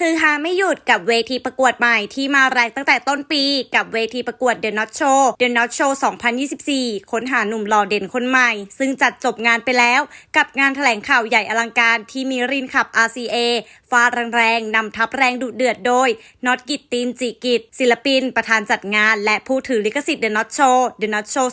ฮือฮาไม่หยุดกับเวทีประกวดใหม่ที่มาแรงตั้งแต่ต้นปีกับเวทีประกวด The Not Show The Not Show 2024 ค้นหาหนุ่มหล่อเด่นคนใหม่ ซึ่งจัดจบงานไปแล้ว กับงานแถลงข่าวใหญ่อลังการที่มีรินขับ RCA ฟาดแรงๆนำทัพแรงดุเดือดโดยน็อตกิตตินจิกิจศิลปิน ประธานจัดงาน และผู้ถือลิขสิทธิ์ The Not Show The Not Show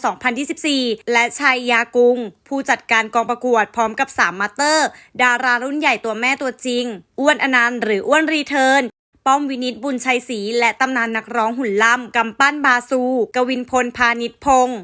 2024 และชัยยากุง ผู้จัดการกองประกวดพร้อมกับสามมาเตอร์ ดารารุ่นใหญ่ตัวแม่ตัวจริง อ้วนอนันต์หรืออ้วนรีเทิร์นป้อมวินิตบุญชัยศรีและตำนานนักร้องหุ่นล่ำกำปั้นบาซู กวินพลพานิชพงศ์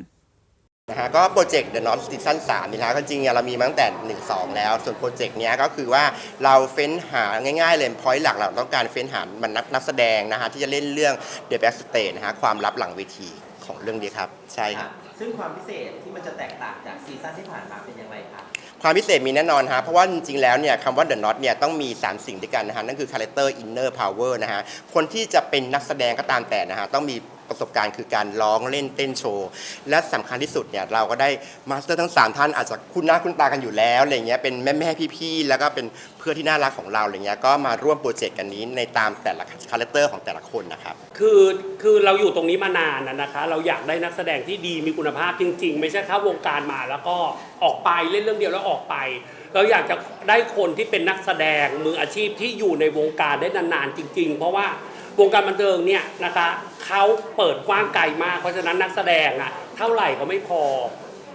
นะฮะก็โปรเจกต์ The Non Season 3นี่นะฮะก็จริงๆเรามีมาตั้งแต่ 1 2 แล้ว ส่วนโปรเจกต์เนี้ยก็คือว่าเราเฟ้นหาง่ายๆ เลยพอยต์หลักเราต้องการเฟ้นหามันนักนักแสดงนะฮะที่จะเล่นเรื่อง The Backstage นะฮะความลับหลังเวทีของเรื่องนี้ครับ ใช่ครับ ซึ่งความพิเศษที่มันจะแตกต่างจากซีซั่นที่ผ่านมาเป็นอย่างไรครับความพิเศษมีแน่นอนฮะเพราะว่าจริงๆแล้วเนี่ยคำว่า The Not เนี่ยต้องมี 3 สิ่งด้วยกันนะฮะนั่นคือ Character Inner Power นะฮะคนที่จะเป็นนักแสดงก็ตามแต่นะฮะต้องมี ประสบการณ์คือการร้องเล่นเต้นโชว์ และสำคัญที่สุดเนี่ยเราก็ได้มาสเตอร์ทั้ง 3 ท่านอาจจะคุ้นหน้าคุ้นตากันอยู่แล้วอะไรเงี้ยเป็นแม่แม่พี่ๆแล้วก็เป็นเพื่อนที่น่ารักของเราอะไรเงี้ยก็มาร่วมโปรเจกต์กันนี้ในตามแต่ละคาแรคเตอร์ของแต่ละคนนะครับ คือคือเราอยู่ตรงนี้มานานนะนะคะ เราอยากได้นักแสดงที่ดีมีคุณภาพจริง ๆ ไม่ใช่เข้าวงการมาแล้วก็ออกไปเล่นเรื่องเดียวแล้วออกไป เราอยากจะได้คนที่เป็นนักแสดงมืออาชีพที่อยู่ในวงการได้นานๆจริง ๆ เพราะว่าวงการบันเทิงเนี่ยนะคะ เขาเปิดกว้างไกลมาก เพราะฉะนั้นนักแสดงอะเท่าไหร่ก็ไม่พอ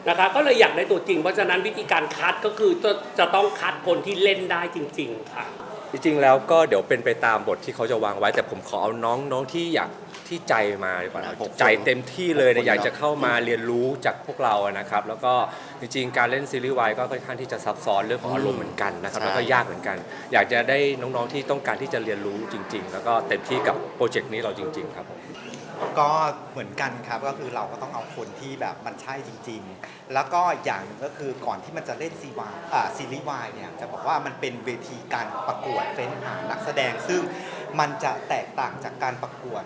นะคะก็เลยอยากได้ตัวจริง เพราะฉะนั้นวิธีการคัดก็คือจะจะต้องคัดคนที่เล่นได้จริง ๆ ค่ะ จริงๆแล้วก็เดี๋ยวเป็นไปตามบทที่เขาจะวางไว้ แต่ผมขอเอาน้องน้องที่อยากที่ใจมาดีกว่านะหกคนใจเต็มที่เลยหกคนเนี่ยอยากเนอะจะเข้ามาเรียนรู้จากพวกเราอะนะครับ แล้วก็จริงๆ การเล่นซีรีส์วายก็ค่อนข้างที่จะซับซ้อนเรื่องของอารมณ์เหมือนกันนะครับใช่ แล้วก็ยากเหมือนกัน อยากจะได้น้องๆที่ต้องการที่จะเรียนรู้จริง ๆ แล้วก็เต็มที่กับโปรเจกต์นี้เราจริง ๆ ครับผม ก็เหมือนกันครับก็คือเราก็ต้องเอาคนที่แบบมันใช่จริง ๆ แล้วก็อย่างหนึ่งก็คือก่อนที่มันจะเล่นซีวายอ่าซีรีส์วายเนี่ยจะบอกว่ามันเป็นเวทีการประกวดเฟ้นหานักแสดง ซึ่งมันจะแตกต่างจากการประกวด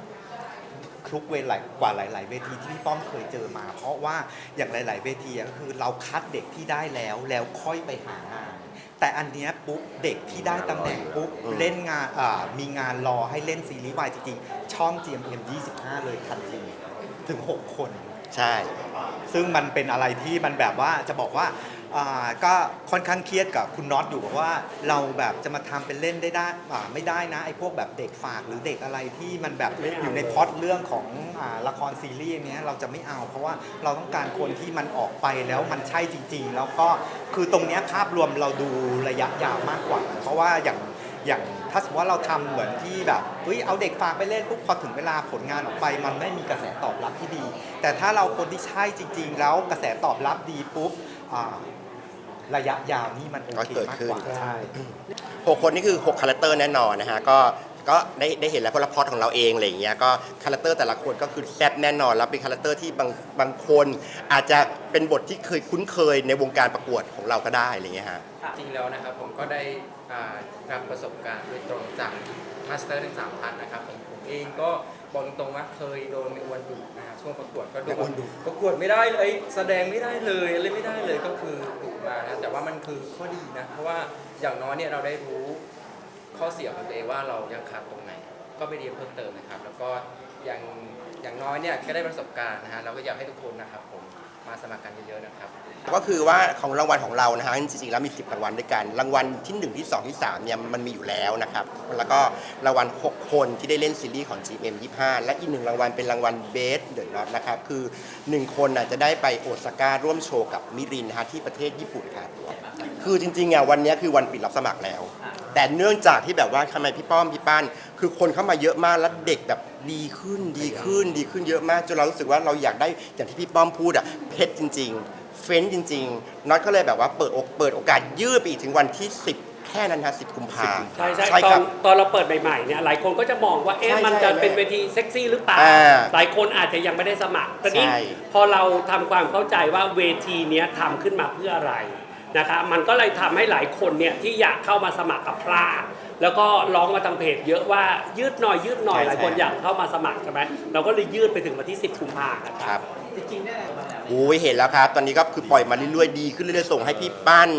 ทุกเวลากว่าหลาย ๆ เวทีที่พี่ป้อมเคยเจอมา เพราะว่าอย่างหลาย ๆ เวทีก็คือเราคัดเด็กที่ได้แล้วแล้วค่อยไปหางาน แต่อันเนี้ยปุ๊บเด็กที่ได้ตำแหน่งปุ๊บอืม เล่นงานอ่ามีงานรอให้เล่นซีรีส์วายจริงๆช่อง GMM 25 เลยทันที ถึง 6 คน ใช่ ซึ่งมันเป็นอะไรที่มันแบบว่าจะบอกว่าอ่าก็ค่อนข้างเครียดกับคุณน็อตอยู่บอกว่าเราแบบจะมาทำเป็นเล่นได้ได้อ่าไม่ได้นะไอ้พวกแบบเด็กฝากหรือเด็กอะไรที่มันแบบไม่เอาอยู่ในพล็อตเรื่องของอาละครซีรีส์อย่างเนี้ยเราจะไม่เอาเพราะว่าเราต้องการคนที่มันออกไปแล้วมันใช่จริง ๆ แล้วก็คือตรงเนี้ยภาพรวมเราดูระยะยาวมากกว่า เพราะว่าอย่าง อย่างถ้าสมมติว่าเราทำเหมือนที่แบบเฮ้ยเอาเด็กฝากไปเล่นปุ๊บพอถึงเวลาผลงานออกไป มันไม่มีกระแสตอบรับที่ดี แต่ถ้าเราคนที่ใช่จริง ๆ แล้วกระแสตอบรับดีปุ๊บระยะยาวนี่มันโอก็เคเกิดมากขึ้นกว่าใช่หกคนนี่คือ6คาแรคเตอร์แน่นอนนะฮะก็ ก็ได้ได้เห็นแล้วเพราะละพล็อตของเราเองอะไรอย่างเงี้ยก็คาแรคเตอร์แต่ละคนก็คือแซ่บแน่นอนแล้วเป็นคาแรคเตอร์ที่บางบางคน อาจจะเป็นบทที่เคยคุ้นเคยในวงการประกวดของเราก็ได้อะไรอย่างเงี้ยฮะ จริงแล้วนะครับผมก็ได้อ่ารับประสบการณ์โดยตรงจากมาสเตอร์ทั้งสามท่านนะครับผมผมเองก็บอกตรงๆว่าเคยโดนในอวนดุนะฮะช่วงประกวดก็โดในอวนนดุ ประกวดไม่ได้เลยแสดงไม่ได้เลยอะไรไม่ได้เลยก็คือดุมานะแต่ว่ามันคือข้อดีนะเพราะว่าอย่างน้อยเนี่ยเราได้รู้ ข้อเสียของตัวเองว่าเรายังขาดตรงไหน ก็ไปเรียนเพิ่มเติมนะครับ แล้วก็อย่างอย่างน้อยเนี่ยก็ได้ประสบการณ์นะฮะเราก็อยากให้ทุกคนนะครับผมมาสมัครกันเยอะๆนะครับ ก็คือว่าของรางวัลของเรานะฮะจริงๆแล้วมี 10รางวัลด้วยกัน รางวัลที่ 1 ที่ 2 ที่3เนี่ยมันมีอยู่แล้วนะครับ แล้วก็รางวัล 6 คนที่ได้เล่นซีรีส์ของ GM 25 และอีกหนึ่งรางวัลเป็นรางวัลเบสเดอะน็อตนะครับ คือ 1 คนน่ะจะได้ไปโอซาก้าร่วมโชว์กับมิรินนะฮะที่ประเทศญี่ปุ่นครับ คือจริงๆอะวันเนี้ยคือวันปิดรับสมัครแล้ว แต่เนื่องจากที่แบบว่าทำไมพี่ป้อมพี่ป้านคือคนเข้ามาเยอะมากแล้วเด็กแบบดีขึ้นดีขึ้นดีขึ้นเยอะมากจนเรารู้สึกว่าเราอยากได้อย่างที่พี่ป้อมพูดอะเพชรจริง ๆ เฟ้นจริงๆน็อตก็เลยแบบว่าเปิดอกเปิดโอกาสยืดไปอีกถึงวันที่ 10 แค่นั้นฮะ10กุมภาใช่ใช่ใช่ตอครันบตอนเราเปิดใหม่ๆเนี่ยหลายคนก็จะมองว่าเอ๊ะใช่มันจะใช่เป็นเวทีเซ็กซี่หรือเปล่าอ่าหลายคนอาจจะยังไม่ได้สมัครตอนนี้ใช่ พอเราทำความเข้าใจว่าเวทีเนี้ยทำขึ้นมาเพื่ออะไร นะคะมันก็เลยทำให้หลายคนเนี่ยที่อยากเข้ามาสมัครกับพลาดแล้วก็ร้องมาทางเพจเยอะว่ายืดหน่อยยืดหน่อยใช่หลายคนใช่อยากเข้ามาสมัครใช่ไหมเราก็เลยยืดไปถึงวันที่ 10กุมภาพันธ์ครับจริงๆเนี่ยโอ้ยเห็นแล้วครับ ตอนนี้ก็คือปล่อยมาเรื่อยๆดีขึ้นเรื่อยๆส่งให้พี่ปั้น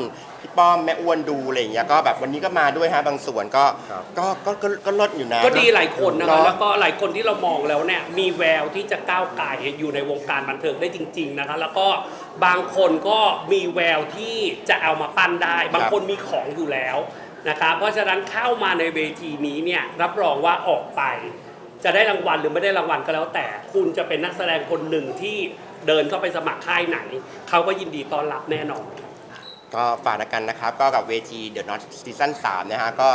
พี่ป้อมแม่อ้วนดูอะไรอย่างเงี้ยก็แบบวันนี้ก็มาด้วยฮะบางส่วนก็ครับก็ก็ก็ก็ลดอยู่นะก็ดีหลายคนนะเคะแล้วก็หลายคนที่เรามองแล้วเนี่ยมีแววที่จะก้าวไกลอยู่ในวงการบันเทิงได้จริง ๆนะคะ แล้วก็บางคนก็มีแววที่จะเอามาปั้นได้ บางคนมีของอยู่แล้วนะคะเพราะฉะนั้นเข้ามาในเวทีนี้เนี่ยรับรองว่าออกไป จะได้รางวัลหรือไม่ได้รางวัลก็แล้วแต่ คุณจะเป็นนักแสดงคนหนึ่งที่เดินเข้าไปสมัครค่ายไหนเขาก็ยินดีต้อนรับแน่นอน ก็ฝากล้วกันนะครับ ก็กับเวที The Not Season 3นะฮะก็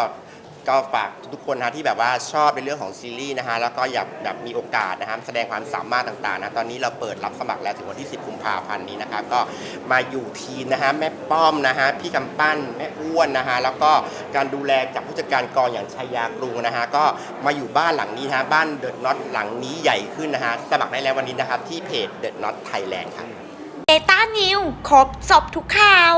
ก็ฝากทุกคนนะที่แบบว่าชอบในเรื่องของซีรีส์นะฮะแล้วก็อยากแบบมีโอกาสนะฮะแสดงความสามารถต่างๆนะตอนนี้เราเปิดรับสมัครแล้วถึงวันที่ 10 กุมภาพันธ์นี้นะครับก็มาอยู่ทีมนะฮะแม่ป้อมนะฮะพี่กำปั้นแม่อ้วนนะฮะแล้วก็การดูแลจากผู้จัดการกองอย่างชายากรุงนะฮะก็มาอยู่บ้านหลังนี้นะฮะบ้าน The Not หลังนี้ใหญ่ขึ้นนะฮะสมัครได้แล้ววันนี้นะครับที่เพจ The Not Thailand ครับเดต้านิวครบสอบทุกข่าว